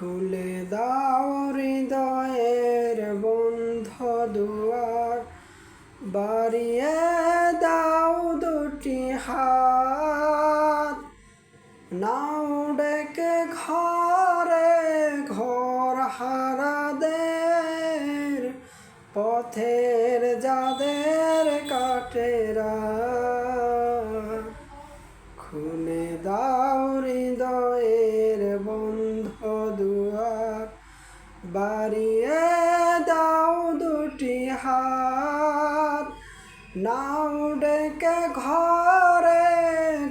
খুলে দাও হৃদয়ের বন্ধ দুয়ার। বাড়িয়ে দাও দুটি হাত। নাও ডেকে ঘরে ঘর হারাদের। পথের যাদের কাটেরা খুলে দাও হৃদয়ের দুয়ার, বাড়িয়ে দাও দুটি হাত। নাও ডেকে ঘরে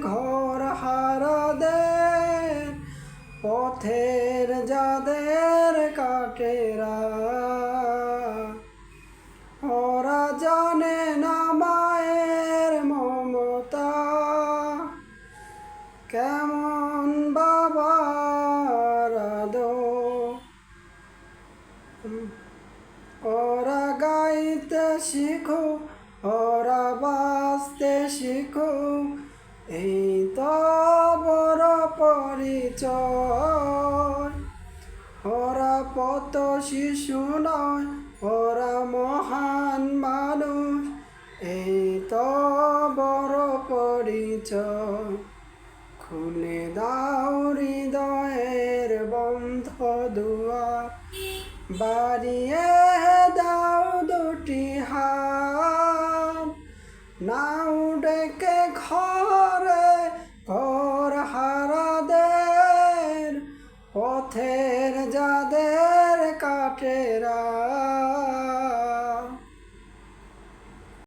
ঘর হারাদের পথের যাদের কাটেরা, ওরা জানে না মায়ের মমতা। কেমন ওরা গাইতে শিখো, ওরা বাঁচতে শিখো। এই তো বড় পরিচয়। ওরা পত শিশু নয়, ওরা মহান মানুষ। এই তো বড় পরিচয়। খুলে দাও হৃদয়ের বন্ধ দুয়ার। বাড়িয়ে দাও দুটি হাত। নাও ডেকে ঘরে ঘর হারাদের পথের যাদের কাটেরা।